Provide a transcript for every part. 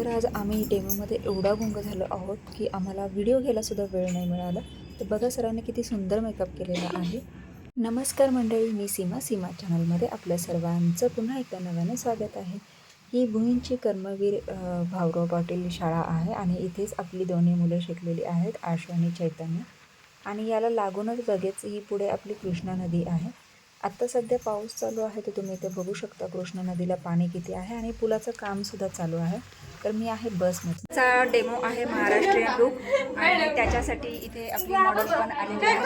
तर आज आम्ही डेमोमध्ये एवढा गुंग झालो आहोत की आम्हाला व्हिडिओ घ्यायलासुद्धा वेळ नाही मिळाला. तर बघा सरांनी किती सुंदर मेकअप केलेला आहे. नमस्कार मंडळी मी सीमा. सीमा चॅनलमध्ये आपल्या सर्वांचं पुन्हा एकदा नव्यानं स्वागत आहे. ही भुईंची कर्मवीर भाऊराव पाटील शाळा आहे आणि इथेच आपली दोन्ही मुलं शिकलेली आहेत आशू आणि चैतन्य. आणि याला लागूनच लगेच ही पुढे आपली कृष्णा नदी आहे. आत्ता सध्या पाऊस चालू आहे तर तुम्ही इथे बघू शकता कृष्णा नदीला पाणी किती आहे आणि पुलाचं कामसुद्धा चालू आहे. तर मी आहे बसमध्ये. चा डेमो आहे महाराष्ट्रीयन लुक आणि त्याच्यासाठी इथे आपली मॉडेल पण आलेली आहे.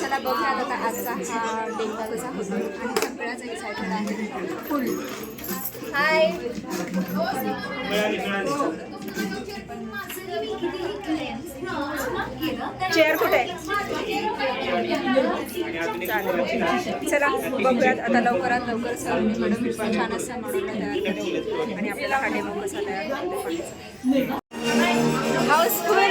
चला बघूया आता आजचा हा डेमो कसा होतो. आणि सगळ्याच एक्सायटेड आहे. फुल हाय चेअर कुठे आहे? चालेल. चला बघूयात. आता लवकरात लवकर सर मॅडम छान असं म्हणून तयार करेल आणि आपल्याला हा डेमो कसा तयार हाऊसफुल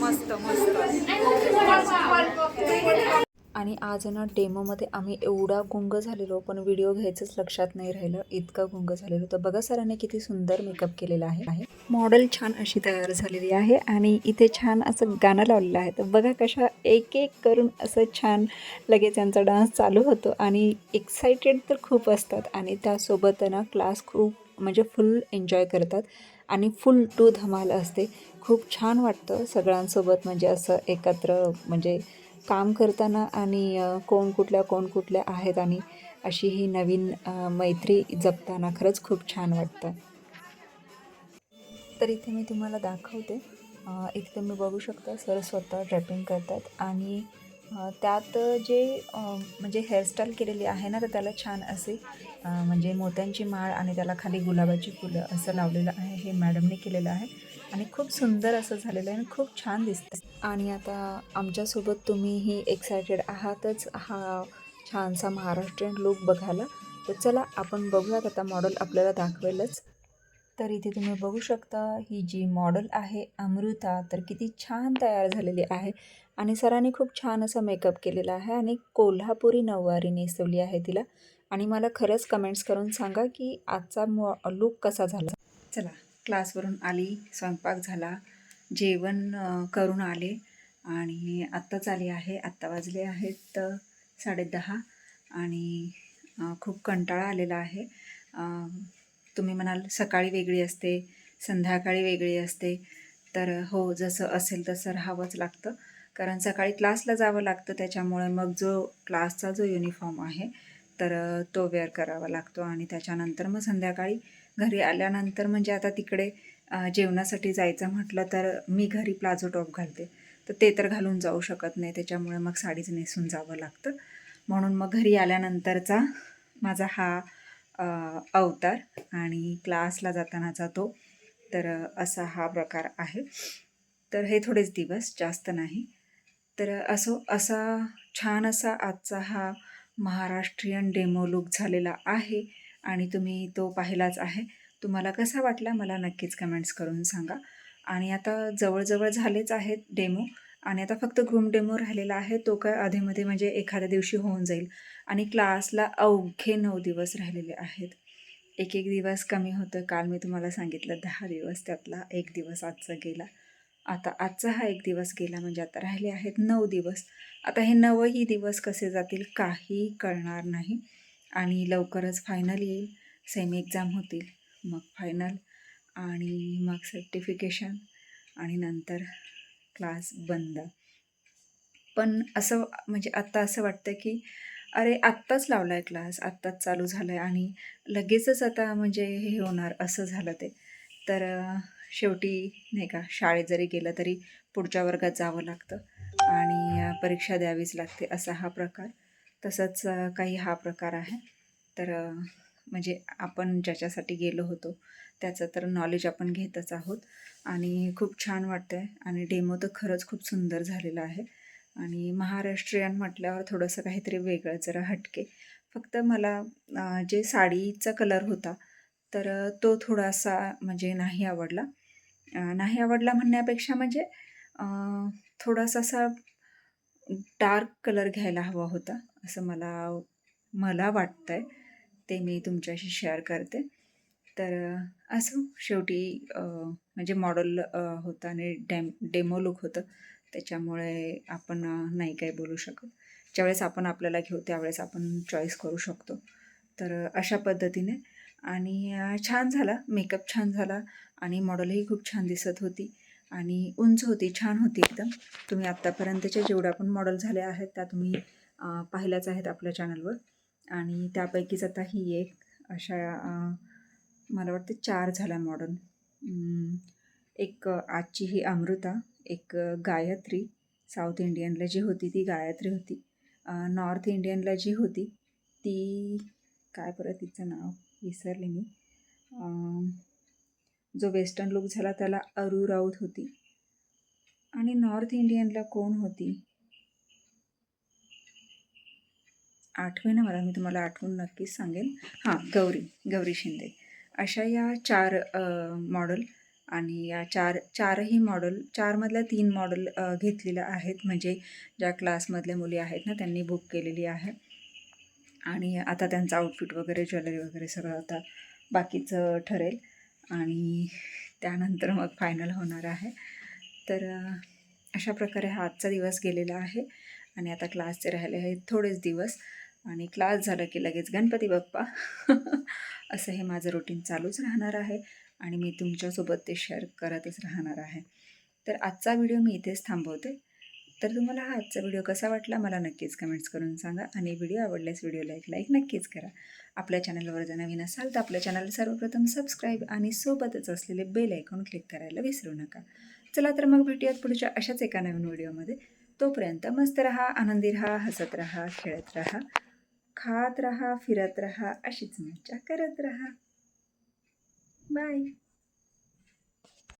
मस्त मस्त. आणि आज ना डेमोमध्ये आम्ही एवढा गुंग झालेलो पण व्हिडिओ घ्यायचंच लक्षात नाही राहिलं. इतका गुंग झालेलो. तर बघा सरांनी किती सुंदर मेकअप केलेला आहे. मॉडेल छान अशी तयार झालेली आहे आणि इथे छान असं गाणं लावलेलं आहे. तर बघा कशा एक एक करून असं छान लगेच त्यांचा डान्स चालू होतो आणि एक्सायटेड तर खूप असतात आणि त्यासोबत ना क्लास खूप म्हणजे फुल एन्जॉय करतात आणि फुल टू धमाल असते. खूप छान वाटतं सगळ्यांसोबत म्हणजे असं एकत्र म्हणजे काम करताना आणि कोण कुठल्या कोण कुठल्या आहेत आणि अशी ही नवीन मैत्री जपताना खरंच खूप छान वाटतं. तर इथे मी तुम्हाला दाखवते. इथे तुम्ही बघू शकता सर स्वतः ड्रेपिंग करतात आणि त्यात जे म्हणजे हेअरस्टाईल केलेली आहे ना तर त्याला छान असे म्हणजे मोत्यांची माळ आणि त्याला खाली गुलाबाची फुलं असं लावलेलं आहे हे मॅडमने केलेलं आहे. आणि खूप सुंदर असं झालेलं आहे आणि खूप छान दिसतं आणि आता आमच्यासोबत तुम्हीही एक्सायटेड आहातच. हा छानसा महाराष्ट्रीयन लुक बघायला. तर चला आपण बघूयात आता मॉडेल आपल्याला दाखवेलच. तर इथे तुम्ही बघू शकता ही जी मॉडेल आहे अमृता तर किती छान तयार झालेली आहे. आणि सरांनी खूप छान असा मेकअप केलेला आहे आणि कोल्हापुरी नऊवारी नेसवली आहे तिला. आणि मला खरंच कमेंट्स करून सांगा की आजचा मॉ लुक कसा झाला? चला क्लासवरून आली स्वयंपाक झाला जेवण करून आले आणि आत्ताच आली आहे आत्ता वाजले आहेत साडेदहा आणि खूप कंटाळा आलेला आहे. तुम्ही म्हणाल सकाळी वेगळी असते संध्याकाळी वेगळी असते. तर हो जसं असेल तसं राहावंच लागतं. कारण सकाळी क्लासला जावं लागतं त्याच्यामुळे मग जो क्लासचा जो युनिफॉर्म आहे तर तो वेअर करावा लागतो. आणि त्याच्यानंतर मग संध्याकाळी घरी आल्यानंतर म्हणजे आता तिकडे जेवणासाठी जायचं म्हटलं तर मी घरी प्लाझो टॉप घालते. तर ते तर घालून जाऊ शकत नाही त्याच्यामुळे मग साडीच नेसून जावं लागतं. म्हणून मग घरी आल्यानंतरचा माझा हा अवतार आणि क्लासला जातानाचा तो. तर असा हा प्रकार आहे. तर हे थोडेच दिवस जास्त नाही. तर असो असा छान असा आजचा हा महाराष्ट्रीयन डेमो लुक झालेला आहे आणि तुम्ही तो पाहिलाच आहे. तुम्हाला कसा वाटला? मला नक्कीच कमेंट्स करून सांगा. आणि आता जवळजवळ झालेच आहेत डेमो. आणि आता फक्त ग्रूम डेमो राहिलेला आहे तो काय आधीमध्ये म्हणजे एखाद्या दिवशी होऊन जाईल. आणि क्लासला अवघे नऊ दिवस राहिलेले आहेत. एक एक दिवस कमी होतं. काल मी तुम्हाला सांगितलं दहा दिवस त्यातला एक दिवस आजचा गेला. आता आजचा हा एक दिवस गेला म्हणजे आता राहिले आहेत नऊ दिवस. आता हे नवही दिवस कसे जातील काही कळणार नाही. आणि लवकरच फायनल येईल. सेमी एक्झाम होतील. मग फायनल आणि मग सर्टिफिकेशन आणि नंतर क्लास बंद. पण असं म्हणजे आत्ता असं वाटतं की अरे आत्ताच लावला आहे क्लास आत्ताच चालू झाला आहे आणि लगेचच आता म्हणजे हे होणार असं झालं ते. तर शेवटी नाही का शाळेत जरी गेलं तरी पुढच्या वर्गात जावं लागतं आणि परीक्षा द्यावीच लागते असा हा प्रकार. तसंच काही हा प्रकार आहे. तर म्हणजे आपण ज्याच्यासाठी गेलो होतो त्याचं तर नॉलेज आपण घेतच आहोत. आणि खूप छान वाटतं आहे आणि डेमो तर खरंच खूप सुंदर झालेला आहे. आणि महाराष्ट्रीयन म्हटल्यावर थोडंसं काहीतरी वेगळं जरा हटके. फक्त मला जे साडीचा कलर होता तर तो थोडासा म्हणजे नाही आवडला. नाही आवडला म्हणण्यापेक्षा म्हणजे थोडासा असा डार्क कलर घ्यायला हवा होता असं मला मला वाटतं आहे ते मी तुमच्याशी शेअर करते. तर अ, असो शेवटी म्हणजे मॉडल होतं होता आणि डेम डेमो लुक होतं. त्याच्यामुळे आपण नाही काही बोलू शकत. ज्यावेळेस आपण आपल्याला घेऊ त्यावेळेस आपण चॉईस करू शकतो. तर अशा पद्धतीने. आणि छान झाला. मेकअप छान झाला. आणि मॉडलही खूप छान दिसत होती. आणि उंच होती छान होती एकदम. तुम्ही आत्तापर्यंतच्या जेवढ्या पण मॉडेल झाल्या आहेत त्या तुम्ही पाहिल्याच आहेत आपल्या चॅनलवर आणि त्यापैकीच आता ही एक अशा मला वाटते चार झाल्या मॉडल एक आजची ही अमृता एक गायत्री साऊथ इंडियनला जी होती ती गायत्री होती. नॉर्थ इंडियनला जी होती ती काय परत तिचं नाव विसरले मी. जो वेस्टर्न लुक झाला त्याला अरू राऊत होती. आणि नॉर्थ इंडियनला कोण होती? आठवे मला मी तुम्हाला आठवून नक्कीच सांगेन. हां गौरी गौरी शिंदे. अशा या चार मॉडल आणि या चार चारही मॉडल चारमधल्या तीन मॉडल घेतलेल्या आहेत. म्हणजे ज्या क्लासमधल्या मुली आहेत ना त्यांनी बुक केलेली आहे. आणि आता त्यांचं आउटफिट वगैरे ज्वेलरी वगैरे सगळं आता बाकीचं ठरेल. आणि त्यानंतर मग फायनल होणार आहे. तर अशा प्रकारे हा आजचा दिवस गेलेला आहे. आणि आता क्लासचे राहिले आहेत थोडेच दिवस. आणि क्लास झालं की लगेच गणपती बाप्पा. असं हे माझं रुटीन चालूच राहणार आहे आणि मी तुमच्यासोबत ते शेअर करतच राहणार आहे. तर आजचा व्हिडिओ मी इथेच थांबवते. तर तुम्हाला हा आजचा व्हिडिओ कसा वाटला मला नक्कीच कमेंट्स करून सांगा आणि व्हिडिओ आवडल्यास व्हिडिओला एक लाईक नक्कीच करा. आपल्या चॅनलवर जर नवीन असाल तर आपल्या चॅनल सर्वप्रथम सबस्क्राईब आणि सोबतच असलेले बेल ऐकून क्लिक करायला विसरू नका. चला तर मग भेटूयात पुढच्या अशाच एका नवीन व्हिडिओमध्ये तोपर्यंत मस्त रहा आनंदी रहा हसत रहा खेळत रहा. खात रहा फिरत रहा अशीच मज्जा करत रहा. बाय